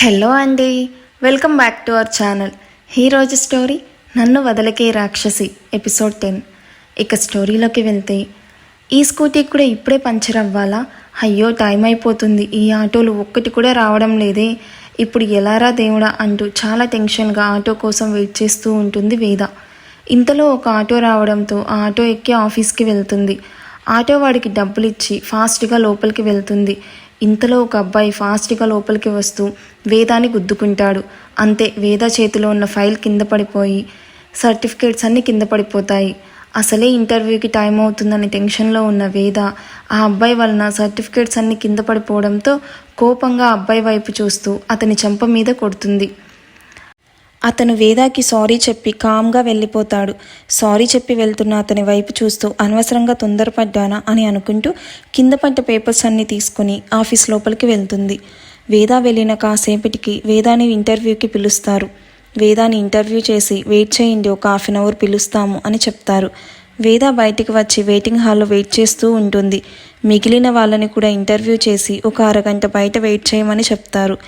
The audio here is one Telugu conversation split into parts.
హలో అండి. Welcome back to our channel. ఈరోజు స్టోరీ నన్ను వదలకే రాక్షసి ఎపిసోడ్ టెన్. ఇక స్టోరీలోకి వెళ్తే ఈ స్కూటీ కూడా ఇప్పుడే పంచర్ అవ్వాలా? అయ్యో టైం అయిపోతుంది. ఈ ఆటోలు ఒక్కటి కూడా రావడం లేదే. ఇప్పుడు ఎలారా దేవుడా అంటూ చాలా టెన్షన్గా ఆటో కోసం వెయిట్ చేస్తూ ఉంటుంది వేద. ఇంతలో ఒక ఆటో రావడంతో ఆ ఆటో ఎక్కి ఆఫీస్కి వెళ్తుంది. ఆటో వాడికి డబ్బులు ఇచ్చి ఫాస్ట్గా లోపలికి వెళ్తుంది. ఇంతలో ఒక అబ్బాయి ఫాస్ట్గా లోపలికి వస్తూ వేదాన్ని గుద్దుకుంటాడు. అంతే వేద చేతిలో ఉన్న ఫైల్ కింద పడిపోయి సర్టిఫికేట్స్ అన్నీ కింద పడిపోతాయి. అసలే ఇంటర్వ్యూకి టైం అవుతుందని టెన్షన్లో ఉన్న వేద ఆ అబ్బాయి వలన సర్టిఫికేట్స్ అన్నీ కింద పడిపోవడంతో కోపంగా అబ్బాయి వైపు చూస్తూ అతని చెంప మీద కొడుతుంది. అతను వేదాకి సారీ చెప్పి కామ్గా వెళ్ళిపోతాడు. సారీ చెప్పి వెళ్తున్న అతని వైపు చూస్తూ అనవసరంగా తొందరపడ్డానా అని అనుకుంటూ కింద పడ్డ పేపర్స్ అన్ని తీసుకుని ఆఫీస్ లోపలికి వెళ్తుంది. వేద వెళ్ళిన కాసేపటికి వేదాని ఇంటర్వ్యూకి పిలుస్తారు. వేదాని ఇంటర్వ్యూ చేసి వెయిట్ చేయండి ఒక హాఫ్ అన్ అవర్ పిలుస్తాము అని చెప్తారు. వేద బయటికి వచ్చి వెయిటింగ్ హాల్లో వెయిట్ చేస్తూ ఉంటుంది. మిగిలిన వాళ్ళని కూడా ఇంటర్వ్యూ చేసి ఒక అరగంట బయట వెయిట్ చేయమని చెప్తారు.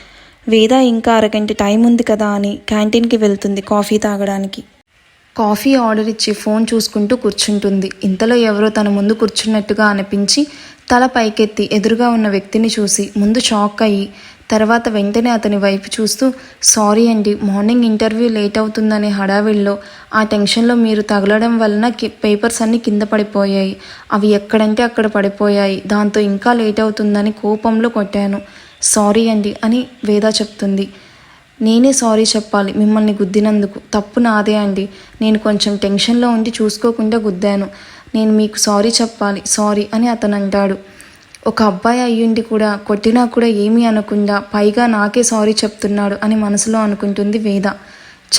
వేద ఇంకా అరగంట టైం ఉంది కదా అని క్యాంటీన్కి వెళ్తుంది కాఫీ తాగడానికి. కాఫీ ఆర్డర్ ఇచ్చి ఫోన్ చూసుకుంటూ కూర్చుంటుంది. ఇంతలో ఎవరో తన ముందు కూర్చున్నట్టుగా అనిపించి తల పైకెత్తి ఎదురుగా ఉన్న వ్యక్తిని చూసి ముందు షాక్ అయ్యి తర్వాత వెంటనే అతని వైపు చూస్తూ సారీ అండి మార్నింగ్ ఇంటర్వ్యూ లేట్ అవుతుందనే హడావిడిలో ఆ టెన్షన్లో మీరు తగలడం వలన పేపర్స్ అన్నీ కింద పడిపోయాయి. అవి ఎక్కడంటే అక్కడ పడిపోయాయి. దాంతో ఇంకా లేట్ అవుతుందని కోపంలో కొట్టాను. సారీ అండి అని వేద చెప్తుంది. నేనే సారీ చెప్పాలి మిమ్మల్ని గుద్దినందుకు. తప్పు నాదే అండి. నేను కొంచెం టెన్షన్లో ఉండి చూసుకోకుండా గుద్దాను. నేను మీకు సారీ చెప్పాలి సారీ అని అతను అంటాడు. ఒక అబ్బాయి అయ్యుండి కూడా కొట్టినా కూడా ఏమీ అనకుండా పైగా నాకే సారీ చెప్తున్నాడు అని మనసులో అనుకుంటుంది వేద.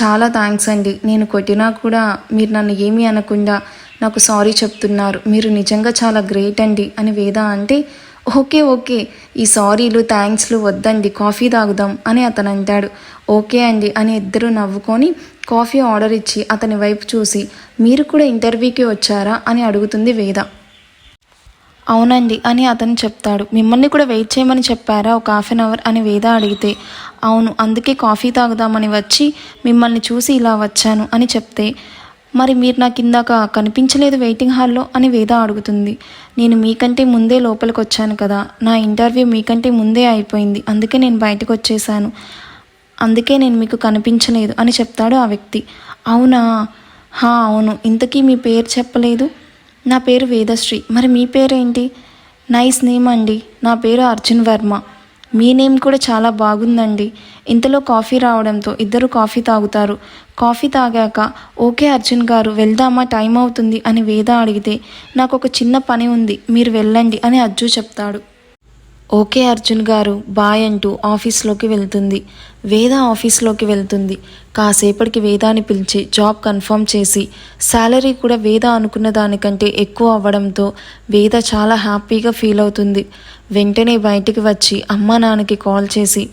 చాలా థ్యాంక్స్ అండి. నేను కొట్టినా కూడా మీరు నన్ను ఏమీ అనకుండా నాకు సారీ చెప్తున్నారు. మీరు నిజంగా చాలా గ్రేట్ అండి అని వేద అంటే ఓకే ఓకే. ఈ సారీలు థ్యాంక్స్లు వద్దండి కాఫీ తాగుదాం అని అతను అంటాడు. ఓకే అండి అని ఇద్దరు నవ్వుకొని కాఫీ ఆర్డర్ ఇచ్చి అతని వైపు చూసి మీరు కూడా ఇంటర్వ్యూకి వచ్చారా అని అడుగుతుంది వేద. అవునండి అని అతను చెప్తాడు. మిమ్మల్ని కూడా వెయిట్ చేయమని చెప్పారా ఒక హాఫ్ అన్ అవర్ అని వేద అడిగితే అవును అందుకే కాఫీ తాగుదామని వచ్చి మిమ్మల్ని చూసి ఇలా వచ్చాను అని చెప్తే మరి మీరు నాకు ఇందాక కనిపించలేదు వెయిటింగ్ హాల్లో అని వేద అడుగుతుంది. నేను మీకంటే ముందే లోపలికి వచ్చాను కదా. నా ఇంటర్వ్యూ మీకంటే ముందే అయిపోయింది. అందుకే నేను బయటకు వచ్చేసాను అందుకే నేను మీకు కనిపించలేదు అని చెప్తాడు ఆ వ్యక్తి. అవునా? హా అవును. ఇంతకీ మీ పేరు చెప్పలేదు? నా పేరు వేదశ్రీ. మరి మీ పేరేంటి? నైస్ నేమ్ అండి నా పేరు అర్జున్ వర్మ. మీ నేమ్ కూడా చాలా బాగుందండి. ఇంతలో కాఫీ రావడంతో ఇద్దరు కాఫీ తాగుతారు. కాఫీ తాగాక ఓకే అర్జున్ గారు వెళ్దామా టైం అవుతుంది అని వేద అడిగితే నాకు ఒక చిన్న పని ఉంది మీరు వెళ్ళండి అని అజ్జు చెప్తాడు. ఓకే అర్జున్ గారు బాయ్ అంటూ ఆఫీస్లోకి వెళ్తుంది. వేద ఆఫీస్లోకి వెళ్తుంది. కాసేపటికి వేదాని పిలిచి జాబ్ కన్ఫర్మ్ చేసి శాలరీ కూడా వేద అనుకున్న దానికంటే ఎక్కువ అవ్వడంతో వేద చాలా హ్యాపీగా ఫీల్ అవుతుంది. వెంటనే బయటికి వచ్చి అమ్మ నాన్నకి కాల్ చేసి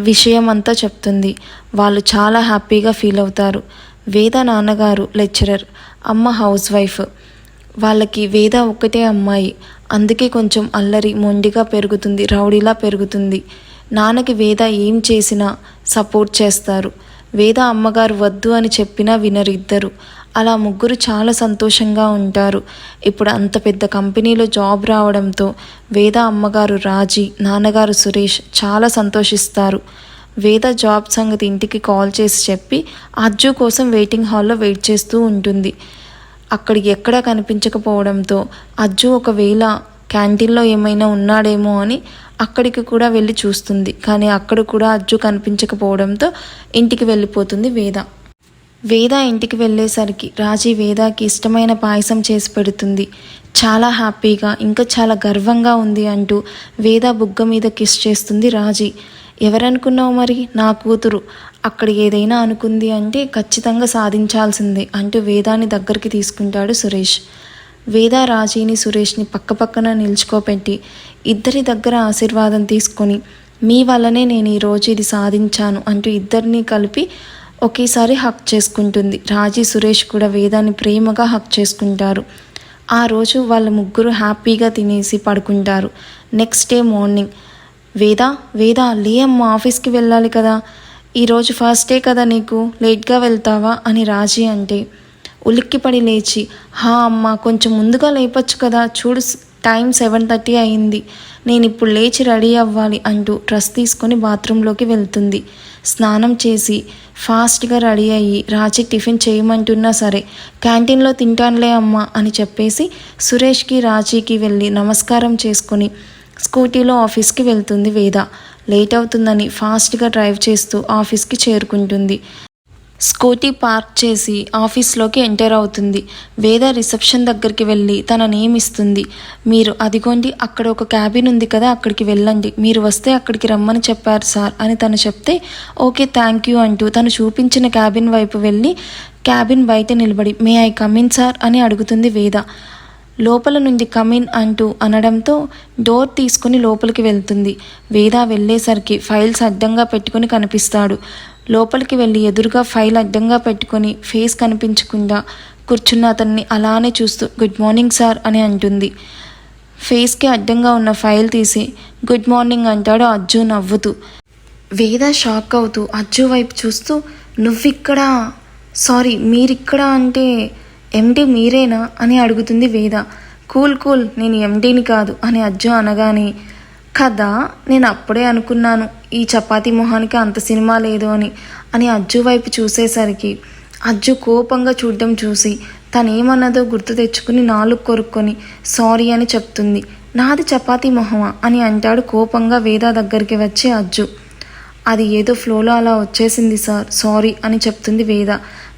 విషయం అంతా చెప్తుంది. వాళ్ళు చాలా హ్యాపీగా ఫీల్ అవుతారు. వేద నాన్నగారు లెక్చరర్ అమ్మ హౌస్ వైఫ్. వాళ్ళకి వేద ఒక్కటే అమ్మాయి. అందుకే కొంచెం అల్లరి మొండిగా పెరుగుతుంది రౌడీలా పెరుగుతుంది. నాన్నకి వేద ఏం చేసినా సపోర్ట్ చేస్తారు. వేద అమ్మగారు వద్దు అని చెప్పినా వినరు ఇద్దరు. అలా ముగ్గురు చాలా సంతోషంగా ఉంటారు. ఇప్పుడు అంత పెద్ద కంపెనీలో జాబ్ రావడంతో వేద అమ్మగారు రాజీ నాన్నగారు సురేష్ చాలా సంతోషిస్తారు. వేద జాబ్ సంగతి ఇంటికి కాల్ చేసి చెప్పి అజ్జు కోసం వెయిటింగ్ హాల్లో వెయిట్ చేస్తూ ఉంటుంది. అక్కడికి ఎక్కడా కనిపించకపోవడంతో అజ్జు ఒకవేళ క్యాంటీన్లో ఏమైనా ఉన్నాడేమో అని అక్కడికి కూడా వెళ్ళి చూస్తుంది. కానీ అక్కడ కూడా అజ్జు కనిపించకపోవడంతో ఇంటికి వెళ్ళిపోతుంది వేద. వేద ఇంటికి వెళ్ళేసరికి రాజీ వేదాకి ఇష్టమైన పాయసం చేసి పెడుతుంది. చాలా హ్యాపీగా ఇంకా చాలా గర్వంగా ఉంది అంటూ వేద బుగ్గ మీద కిస్ చేస్తుంది రాజీ. ఎవరనుకున్నావు మరి? నా కూతురు. అక్కడ ఏదైనా అనుకుంది అంటే ఖచ్చితంగా సాధించాల్సిందే అంటూ వేదాని దగ్గరికి తీసుకుంటాడు సురేష్. వేద రాజీని సురేష్ని పక్కపక్కన నిల్చుకోపెట్టి ఇద్దరి దగ్గర ఆశీర్వాదం తీసుకొని మీ వల్లనే నేను ఈరోజు ఇది సాధించాను అంటూ ఇద్దరిని కలిపి ఒకేసారి హక్ చేసుకుంటుంది. రాజీ సురేష్ కూడా వేదాన్ని ప్రేమగా హక్ చేసుకుంటారు. ఆ రోజు వాళ్ళ ముగ్గురు హ్యాపీగా తినేసి పడుకుంటారు. నెక్స్ట్ డే మార్నింగ్ వేద వేద లే అమ్మ ఆఫీస్కి వెళ్ళాలి కదా ఈరోజు ఫస్ట్ డే కదా నీకు? లేట్గా వెళ్తావా? అని రాజీ అంటే ఉలిక్కిపడి లేచి హా అమ్మ కొంచెం ముందుగా లేపచ్చు కదా. చూడు టైం సెవెన్ థర్టీ అయింది. నేను ఇప్పుడు లేచి రెడీ అవ్వాలి అంటూ డ్రెస్ తీసుకొని బాత్రూంలోకి వెళ్తుంది. స్నానం చేసి ఫాస్ట్గా రెడీ అయ్యి రాజీ టిఫిన్ చేయమంటున్నా సరే క్యాంటీన్లో తింటానులే అమ్మా అని చెప్పేసి సురేష్కి రాజీకి వెళ్ళి నమస్కారం చేసుకొని స్కూటీలో ఆఫీస్కి వెళ్తుంది వేద. లేట్ అవుతుందని ఫాస్ట్గా డ్రైవ్ చేస్తూ ఆఫీస్కి చేరుకుంటుంది. స్కూటీ పార్క్ చేసి ఆఫీస్లోకి ఎంటర్ అవుతుంది. వేద రిసెప్షన్ దగ్గరికి వెళ్ళి తన నేమ్ ఇస్తుంది మీరు అదిగోండి అక్కడ ఒక క్యాబిన్ ఉంది కదా అక్కడికి వెళ్ళండి. మీరు వస్తే అక్కడికి రమ్మని చెప్పారు సార్ అని తను చెప్తే ఓకే థ్యాంక్ యూ అంటూ తను చూపించిన క్యాబిన్ వైపు వెళ్ళి క్యాబిన్ బయట నిలబడి మే ఐ కమిన్ సార్ అని అడుగుతుంది వేద. లోపల నుండి కమిన్ అంటూ అనడంతో డోర్ తీసుకుని లోపలికి వెళ్తుంది. వేద వెళ్ళేసరికి ఫైల్స్ అడ్డంగా పెట్టుకుని కనిపిస్తాడు. లోపలికి వెళ్ళి ఎదురుగా ఫైల్ అడ్డంగా పెట్టుకొని ఫేస్ కనిపించకుండా కూర్చున్న అతన్ని అలానే చూస్తూ గుడ్ మార్నింగ్ సార్ అని అంటుంది. ఫేస్కి అడ్డంగా ఉన్న ఫైల్ తీసి గుడ్ మార్నింగ్ అంటాడు అజ్జు నవ్వుతూ. వేద షాక్ అవుతూ అజ్జు వైపు చూస్తూ నువ్విక్కడా? సారీ మీరిక్కడా? అంటే ఎండి మీరేనా అని అడుగుతుంది వేద. కూల్ కూల్ నేను ఎండీని కాదు అని అజ్జు అనగానే కదా నేను అప్పుడే అనుకున్నాను ఈ చపాతీ మొహానికి అంత సినిమా లేదు అని అని అజ్జు వైపు చూసేసరికి అజ్జు కోపంగా చూడడం చూసి తనేమన్నదో గుర్తు తెచ్చుకుని నాలుగు కొరుక్కొని సారీ అని చెప్తుంది. నాది చపాతి మొహమా అని అంటాడు కోపంగా వేద దగ్గరికి వచ్చి అజ్జు. అది ఏదో ఫ్లోలో అలా వచ్చేసింది సార్ సారీ అని చెప్తుంది వేద.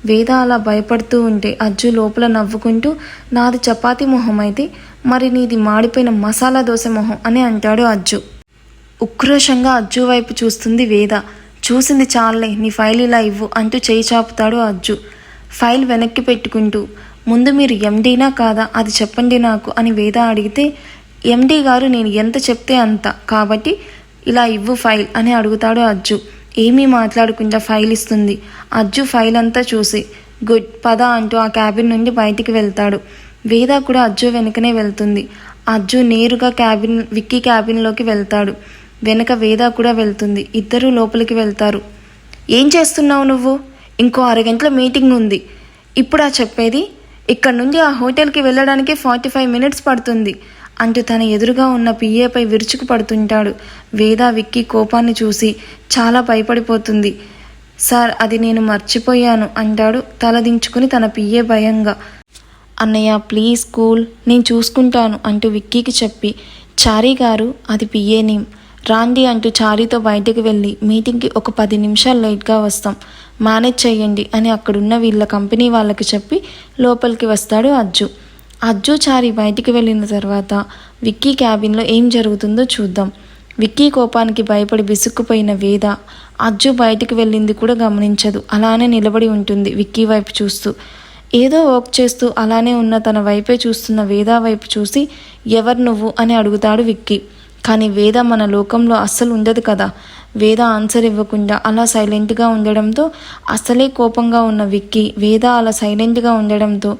వేద అలా భయపడుతూ ఉంటే అజ్జు లోపల నవ్వుకుంటూ నాది చపాతీ మొహం అయితే మరి నీది మాడిపోయిన మసాలా దోశ మొహం అని అంటాడు అజ్జు. ఉక్రోషంగా అజ్జు వైపు చూస్తుంది వేద. చూసింది చాలే నీ ఫైల్ ఇలా ఇవ్వు అంటూ చేయి చాపుతాడు అజ్జు. ఫైల్ వెనక్కి పెట్టుకుంటూ ముందు మీరు ఎండీనా కాదా అది చెప్పండి నాకు అని వేద అడిగితే ఎండీ గారు నేను ఎంత చెప్తే అంత కాబట్టి ఇలా ఇవ్వు ఫైల్ అని అడుగుతాడు అజ్జు. ఏమీ మాట్లాడకుండా ఫైల్ ఇస్తుంది. అజ్జు ఫైల్ అంతా చూసి గుడ్ పద అంటూ ఆ క్యాబిన్ నుండి బయటికి వెళ్తాడు. వేద కూడా అజ్జు వెనుకనే వెళ్తుంది. అజ్జు నేరుగా క్యాబిన్ విక్కీ క్యాబిన్లోకి వెళ్తాడు. వెనక వేద కూడా వెళ్తుంది. ఇద్దరూ లోపలికి వెళ్తారు. ఏం చేస్తున్నావు నువ్వు? ఇంకో అరగంటల మీటింగ్ ఉంది. ఇప్పుడా చెప్పేది? ఇక్కడ నుండి ఆ హోటల్కి వెళ్ళడానికి ఫార్టీ ఫైవ్ మినిట్స్ పడుతుంది. అంటూ తన ఎదురుగా ఉన్న పిఏపై విరుచుకు పడుతుంటాడు. వేద విక్కీ కోపాన్ని చూసి చాలా భయపడిపోతుంది. సార్ అది నేను మర్చిపోయాను అంటాడు తలదించుకుని తన పిఏ భయంగా. అన్నయ్య ప్లీజ్ కూల్ నేను చూసుకుంటాను అంటూ విక్కీకి చెప్పి చారీ గారు అది పిఏ నేమ్. రాండి అంటూ చారీతో బయటకు వెళ్ళి మీటింగ్కి ఒక పది నిమిషాలు లేట్గా వస్తాం. మేనేజ్ చేయండి అని అక్కడున్న వీళ్ళ కంపెనీ వాళ్ళకి చెప్పి లోపలికి వస్తాడు అజ్జు. అజ్జు చారి బయటికి వెళ్ళిన తర్వాత విక్కీ క్యాబిన్లో ఏం జరుగుతుందో చూద్దాం. విక్కీ కోపానికి భయపడి విసుక్కుపోయిన వేద అజ్జు బయటికి వెళ్ళింది కూడా గమనించదు. అలానే నిలబడి ఉంటుంది విక్కీ వైపు చూస్తూ. ఏదో వర్క్ చేస్తూ అలానే ఉన్న తన వైపే చూస్తున్న వేద వైపు చూసి ఎవరు నువ్వు? అని అడుగుతాడు విక్కీ. కానీ వేద మన లోకంలో అస్సలు ఉండదు కదా. వేద ఆన్సర్ ఇవ్వకుండా అలా సైలెంట్గా ఉండడంతో అసలే కోపంగా ఉన్న విక్కీ వేద అలా సైలెంట్గా ఉండడంతో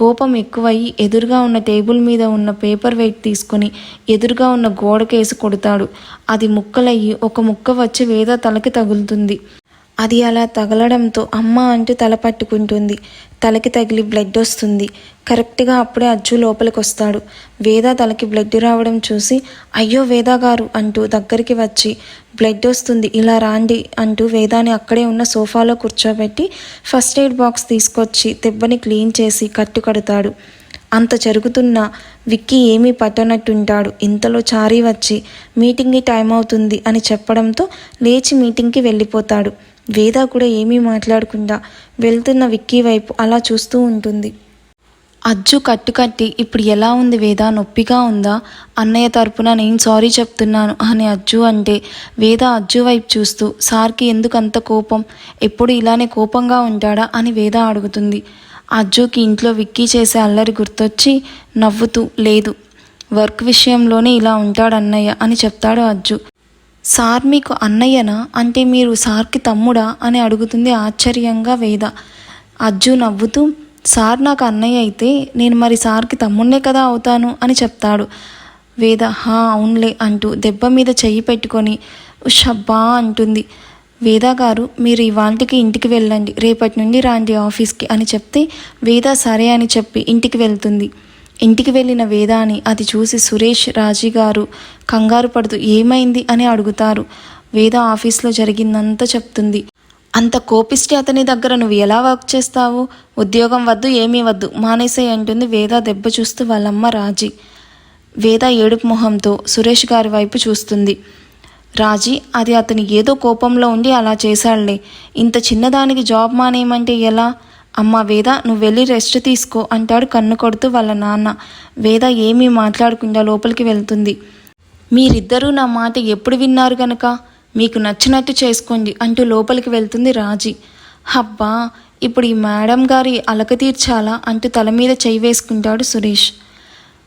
కోపం ఎక్కువయ్యి ఎదురుగా ఉన్న టేబుల్ మీద ఉన్న పేపర్ వెయిట్ తీసుకొని ఎదురుగా ఉన్న గోడకేసి కొడతాడు. అది ముక్కలయ్యి ఒక ముక్క వచ్చి వేద తలకి తగులుతుంది. అది అలా తగలడంతో అమ్మ అంటూ తల పట్టుకుంటుంది. తలకి తగిలి బ్లడ్ వస్తుంది. కరెక్ట్గా అప్పుడే అజ్జు లోపలికి వస్తాడు వేద తలకి బ్లడ్ రావడం చూసి అయ్యో వేద గారు అంటూ దగ్గరికి వచ్చి బ్లడ్ వస్తుంది ఇలా రాండి అంటూ వేదాని అక్కడే ఉన్న సోఫాలో కూర్చోబెట్టి ఫస్ట్ ఎయిడ్ బాక్స్ తీసుకొచ్చి దెబ్బని క్లీన్ చేసి కట్టు కడతాడు. అంత జరుగుతున్నా విక్కీ ఏమీ పట్టనట్టుంటాడు. ఇంతలో చారీ వచ్చి మీటింగ్కి టైం అవుతుంది అని చెప్పడంతో లేచి మీటింగ్కి వెళ్ళిపోతాడు. వేద కూడా ఏమీ మాట్లాడకుండా వెళ్తున్న విక్కీ వైపు అలా చూస్తూ ఉంటుంది. అజ్జు కట్టుకట్టి ఇప్పుడు ఎలా ఉంది వేద? నొప్పిగా ఉందా? అన్నయ్య తరపున నేను సారీ చెప్తున్నాను అని అజ్జు అంటే వేద అజ్జు వైపు చూస్తూ సార్కి ఎందుకంత కోపం? ఎప్పుడు ఇలానే కోపంగా ఉంటాడా? అని వేద అడుగుతుంది. అజ్జుకి ఇంట్లో విక్కీ చేసే అల్లరి గుర్తొచ్చి నవ్వుతూ లేదు వర్క్ విషయంలోనే ఇలా ఉంటాడు అన్నయ్య అని చెప్తాడు అజ్జు. సార్ మీకు అన్నయ్యనా? అంటే మీరు సార్కి తమ్ముడా? అని అడుగుతుంది ఆశ్చర్యంగా వేద. అజ్జు నవ్వుతూ సార్ నాకు అన్నయ్య అయితే నేను మరి సార్కి తమ్ముడే కదా అవుతాను? అని చెప్తాడు. వేద హా అవునులే అంటూ దెబ్బ మీద చెయ్యి పెట్టుకొని షబ్బా అంటుంది. వేదా గారు మీరు ఇవాళకి ఇంటికి వెళ్ళండి. రేపటి నుండి రాండి ఆఫీస్కి అని చెప్తే వేద సరే అని చెప్పి ఇంటికి వెళ్తుంది. ఇంటికి వెళ్ళిన వేదాని అది చూసి సురేష్ రాజీ గారు కంగారు పడుతూ ఏమైంది? అని అడుగుతారు. వేద ఆఫీస్లో జరిగిందంతా చెప్తుంది. అంత కోపిష్టి అతని దగ్గర నువ్వు ఎలా వర్క్ చేస్తావు? ఉద్యోగం వద్దు ఏమీ వద్దు మానేసే అంటుంది వేద దెబ్బ చూస్తూ వాళ్ళమ్మ రాజీ. వేద ఏడుపు మొహంతో సురేష్ గారి వైపు చూస్తుంది. రాజీ అది అతని ఏదో కోపంలో ఉండి అలా చేశాడులే. ఇంత చిన్నదానికి జాబ్ మానేయమంటే ఎలా? అమ్మ వేద నువ్వు వెళ్ళి రెస్ట్ తీసుకో అంటాడు కన్ను కొడుతూ వాళ్ళ నాన్న. వేద ఏమీ మాట్లాడకుండా లోపలికి వెళ్తుంది. మీరిద్దరూ నా మాట ఎప్పుడు విన్నారు గనక? మీకు నచ్చినట్టు చేసుకోండి అంటూ లోపలికి వెళ్తుంది రాజీ. హబ్బా ఇప్పుడు ఈ మేడం గారి అలక తీర్చాలా అంటూ తల మీద చేయి వేసుకుంటాడు సురేష్.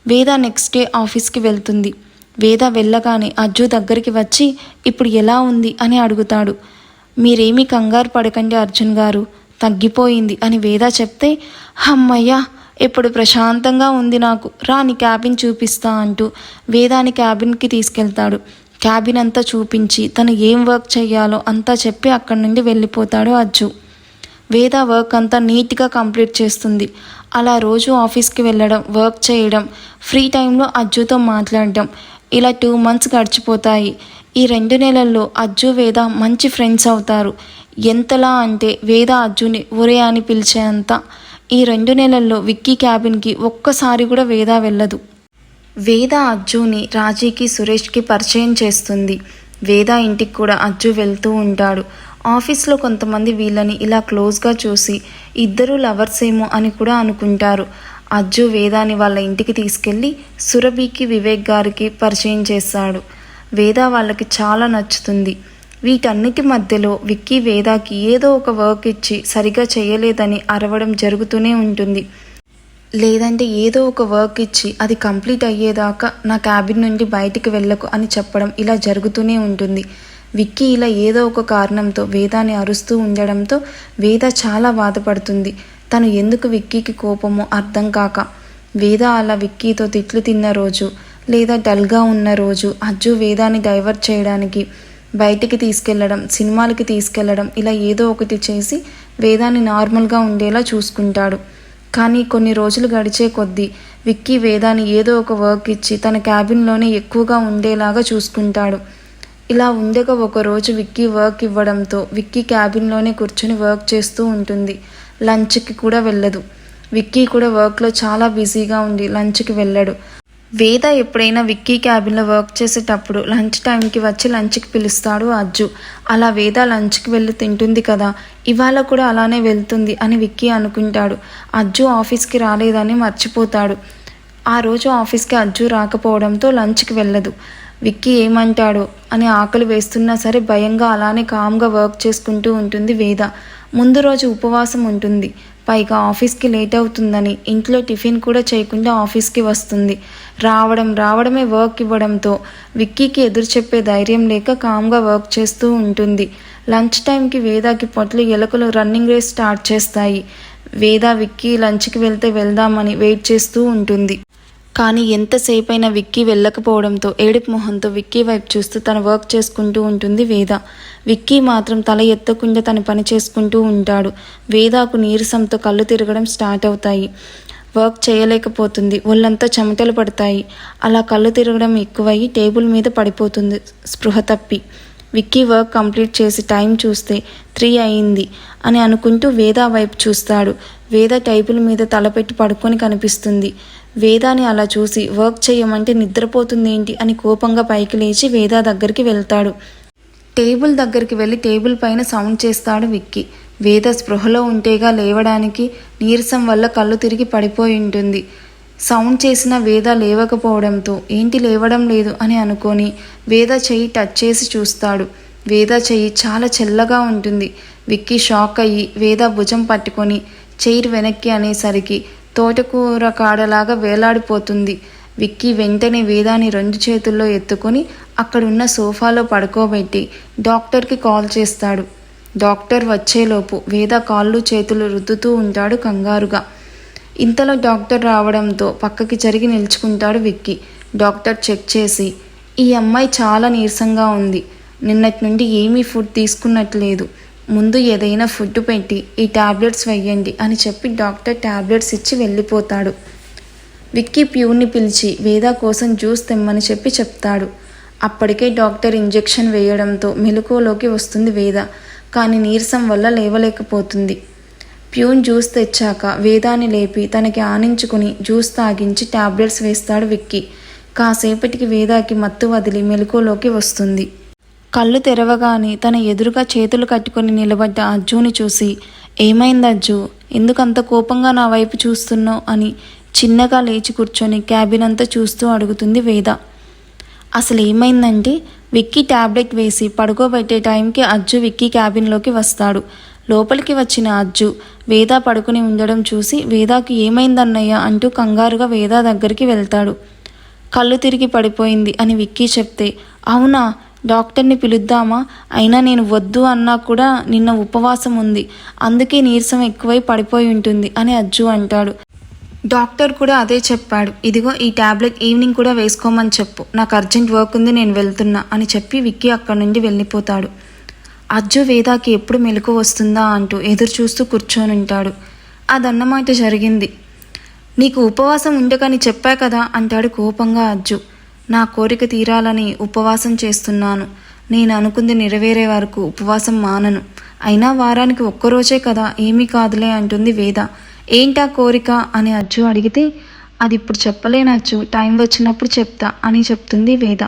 వేద నెక్స్ట్ డే ఆఫీస్కి వెళ్తుంది. వేద వెళ్ళగానే అజ్జు దగ్గరికి వచ్చి ఇప్పుడు ఎలా ఉంది? అని అడుగుతాడు. మీరేమీ కంగారు పడకండి అర్జున్ గారు తగ్గిపోయింది అని వేద చెప్తే అమ్మయ్యా ఇప్పుడు ప్రశాంతంగా ఉంది నాకు రాని క్యాబిన్ చూపిస్తా అంటూ వేదాని క్యాబిన్కి తీసుకెళ్తాడు. క్యాబిన్ అంతా చూపించి తను ఏం వర్క్ చేయాలో అంతా చెప్పి అక్కడి నుండి వెళ్ళిపోతాడు అజ్జు. వేద వర్క్ అంతా నీట్గా కంప్లీట్ చేస్తుంది. అలా రోజు ఆఫీస్కి వెళ్ళడం వర్క్ చేయడం ఫ్రీ టైంలో అజ్జుతో మాట్లాడడం ఇలా టూ మంత్స్ గడిచిపోతాయి. ఈ రెండు నెలల్లో అజ్జు వేద మంచి ఫ్రెండ్స్ అవుతారు. ఎంతలా అంటే వేద అజ్జుని ఒరే అని పిలిచేంత. ఈ రెండు నెలల్లో విక్కీ క్యాబిన్కి ఒక్కసారి కూడా వేద వెళ్ళదు. వేద అజ్జుని రాజీకి సురేష్కి పరిచయం చేస్తుంది. వేద ఇంటికి కూడా అజ్జు వెళ్తూ ఉంటాడు. ఆఫీస్లో కొంతమంది వీళ్ళని ఇలా క్లోజ్గా చూసి ఇద్దరు లవర్స్ ఏమో అని కూడా అనుకుంటారు. అజ్జు వేదాని వాళ్ళ ఇంటికి తీసుకెళ్ళి సురభికి వివేక్ గారికి పరిచయం చేస్తాడు వేద వాళ్ళకి చాలా నచ్చుతుంది. వీటన్నిటి మధ్యలో విక్కీ వేదాకి ఏదో ఒక వర్క్ ఇచ్చి సరిగా చేయలేదని అరవడం జరుగుతూనే ఉంటుంది. లేదంటే ఏదో ఒక వర్క్ ఇచ్చి అది కంప్లీట్ అయ్యేదాకా నా క్యాబిన్ నుండి బయటికి వెళ్ళకు అని చెప్పడం ఇలా జరుగుతూనే ఉంటుంది. విక్కీ ఇలా ఏదో ఒక కారణంతో వేదాన్ని అరుస్తూ ఉండడంతో వేద చాలా బాధపడుతుంది. తను ఎందుకు విక్కీకి కోపమో అర్థం కాక వేద అలా విక్కీతో తిట్లు తిన్న రోజు లేదా డల్గా ఉన్న రోజు అజ్జు వేదాన్ని డైవర్ట్ చేయడానికి బయటికి తీసుకెళ్ళడం సినిమాలకి తీసుకెళ్ళడం ఇలా ఏదో ఒకటి చేసి వేదాన్ని నార్మల్గా ఉండేలా చూసుకుంటాడు. కానీ కొన్ని రోజులు గడిచే కొద్దీ విక్కీ వేదాన్ని ఏదో ఒక వర్క్ ఇచ్చి తన క్యాబిన్లోనే ఎక్కువగా ఉండేలాగా చూసుకుంటాడు. ఇలా ఉండగా ఒకరోజు విక్కీ వర్క్ ఇవ్వడంతో విక్కీ క్యాబిన్లోనే కూర్చొని వర్క్ చేస్తూ ఉంటుంది. లంచ్కి కూడా వెళ్ళదు. విక్కీ కూడా వర్క్లో చాలా బిజీగా ఉండి లంచ్కి వెళ్ళాడు. వేద ఎప్పుడైనా విక్కీ క్యాబిన్లో వర్క్ చేసేటప్పుడు లంచ్ టైంకి వచ్చి లంచ్కి పిలుస్తాడు అజ్జు. అలా వేద లంచ్కి వెళ్ళి తింటుంది కదా ఇవాళ కూడా అలానే వెళ్తుంది అని విక్కీ అనుకుంటాడు. అజ్జు ఆఫీస్కి రాలేదని మర్చిపోతాడు. ఆ రోజు ఆఫీస్కి అజ్జు రాకపోవడంతో లంచ్కి వెళ్ళదు. విక్కీ ఏమంటాడో అని ఆకలి వేస్తున్నా సరే భయంగా అలానే కామ్గా వర్క్ చేసుకుంటూ ఉంటుంది వేద. ముందు రోజు ఉపవాసం ఉంటుంది. పైగా ఆఫీస్కి లేట్ అవుతుందని ఇంట్లో టిఫిన్ కూడా చేయకుండా ఆఫీస్కి వస్తుంది. రావడం రావడమే వర్క్ ఇవ్వడంతో విక్కీకి ఎదురు చెప్పే ధైర్యం లేక కామ్గా వర్క్ చేస్తూ ఉంటుంది. లంచ్ టైంకి వేదాకి పొట్లు ఎలుకలు రన్నింగ్ రేస్ స్టార్ట్ చేస్తాయి. వేద విక్కీ లంచ్కి వెళ్తే వెళ్దామని వెయిట్ చేస్తూ ఉంటుంది. కానీ ఎంతసేపైనా విక్కీ వెళ్ళకపోవడంతో ఏడుపు మొహంతో విక్కీ వైపు చూస్తూ తన వర్క్ చేసుకుంటూ ఉంటుంది వేద. విక్కీ మాత్రం తల ఎత్తకుండా తన పని చేసుకుంటూ ఉంటాడు. వేదాకు నీరసంతో కళ్ళు తిరగడం స్టార్ట్ అవుతాయి. వర్క్ చేయలేకపోతుంది. ఒళ్ళంతా చెమటలు పడతాయి. అలా కళ్ళు తిరగడం ఎక్కువయ్యి టేబుల్ మీద పడిపోతుంది. స్పృహ తప్పి. విక్కీ వర్క్ కంప్లీట్ చేసి టైం చూస్తే త్రీ అయింది అని అనుకుంటూ వేద వైపు చూస్తాడు. వేద టేబుల్ మీద తలపెట్టి పడుకొని కనిపిస్తుంది. వేదాని అలా చూసి వర్క్ చేయమంటే నిద్రపోతుందేంటి అని కోపంగా పైకి లేచి వేద దగ్గరికి వెళ్తాడు. టేబుల్ దగ్గరికి వెళ్ళి టేబుల్ పైన సౌండ్ చేస్తాడు విక్కీ. వేద స్పృహలో ఉంటేగా లేవడానికి నీరసం వల్ల కళ్ళు తిరిగి పడిపోయి ఉంటుంది. సౌండ్ చేసిన వేద లేవకపోవడంతో ఏంటి లేవడం లేదు అని అనుకొని వేద చెయ్యి టచ్ చేసి చూస్తాడు. వేద చెయ్యి చాలా చెల్లగా ఉంటుంది. విక్కీ షాక్ అయ్యి వేద భుజం పట్టుకొని చైర్ వెనక్కి అనేసరికి తోటకూర కాడలాగా వేలాడిపోతుంది. విక్కీ వెంటనే వేదాని రెండు చేతుల్లో ఎత్తుకొని అక్కడున్న సోఫాలో పడుకోబెట్టి డాక్టర్కి కాల్ చేస్తాడు. డాక్టర్ వచ్చేలోపు వేద కాళ్ళు చేతులు రుద్దుతూ ఉంటాడు కంగారుగా. ఇంతలో డాక్టర్ రావడంతో పక్కకి జరిగి నిల్చుకుంటాడు విక్కీ. డాక్టర్ చెక్ చేసి ఈ అమ్మాయి చాలా నీరసంగా ఉంది. నిన్నటి నుండి ఏమీ ఫుడ్ తీసుకున్నట్లేదు. ముందు ఏదైనా ఫుడ్ పెట్టి ఈ టాబ్లెట్స్ వేయండి అని చెప్పి డాక్టర్ టాబ్లెట్స్ ఇచ్చి వెళ్ళిపోతాడు. విక్కీ ప్యూర్ని పిలిచి వేద కోసం జ్యూస్ తెమ్మని చెప్పి చెప్తాడు. అప్పటికే డాక్టర్ ఇంజెక్షన్ వేయడంతో మెలకువలోకి వస్తుంది వేద. కానీ నీరసం వల్ల లేవలేకపోతుంది. ప్యూన్ జ్యూస్ తెచ్చాక వేదాన్ని లేపి తనకి ఆనించుకుని జ్యూస్ తాగించి టాబ్లెట్స్ వేస్తాడు విక్కీ. కాసేపటికి వేదాకి మత్తు వదిలి మెలకువలోకి వస్తుంది. కళ్ళు తెరవగానే తన ఎదురుగా చేతులు కట్టుకొని నిలబడ్డ అజ్జుని చూసి ఏమైంది అజ్జు? ఎందుకంత కోపంగా నా వైపు చూస్తున్నావు? అని చిన్నగా లేచి కూర్చొని క్యాబిన్ అంతా చూస్తూ అడుగుతుంది వేద. అసలు ఏమైందంటే విక్కీ ట్యాబ్లెట్ వేసి పడుకోబెట్టే టైంకి అజ్జు విక్కీ క్యాబిన్లోకి వస్తాడు. లోపలికి వచ్చిన అజ్జు వేద పడుకుని ఉండడం చూసి వేదాకి ఏమైందన్నయ్య? అంటూ కంగారుగా వేద దగ్గరికి వెళ్తాడు. కళ్ళు తిరిగి పడిపోయింది అని విక్కీ చెప్తే అవునా? డాక్టర్ని పిలుద్దామా? అయినా నేను వద్దు అన్నా కూడా నిన్న ఉపవాసం ఉంది. అందుకే నీరసం ఎక్కువై పడిపోయి ఉంటుంది అని అజ్జు అంటాడు. డాక్టర్ కూడా అదే చెప్పాడు. ఇదిగో ఈ టాబ్లెట్ ఈవినింగ్ కూడా వేసుకోమని చెప్పు. నాకు అర్జెంట్ వర్క్ ఉంది నేను వెళ్తున్నా అని చెప్పి విక్కీ అక్కడి నుండి వెళ్ళిపోతాడు. అజ్జు వేదాకి ఎప్పుడు మెలకు వస్తుందా అంటూ ఎదురు చూస్తూ కూర్చొని ఉంటాడు అదన్నమాట జరిగింది. నీకు ఉపవాసం ఉండకని చెప్పా కదా అంటాడు కోపంగా అజ్జు. నా కోరిక తీరాలని ఉపవాసం చేస్తున్నాను. నేను అనుకుంది నెరవేరే వరకు ఉపవాసం మానను. అయినా వారానికి ఒక్కరోజే కదా ఏమీ కాదులే అంటుంది వేద. ఏంటా కోరిక? అని అజ్జు అడిగితే అది ఇప్పుడు చెప్పలేనచ్చు టైం వచ్చినప్పుడు చెప్తా అని చెప్తుంది వేద.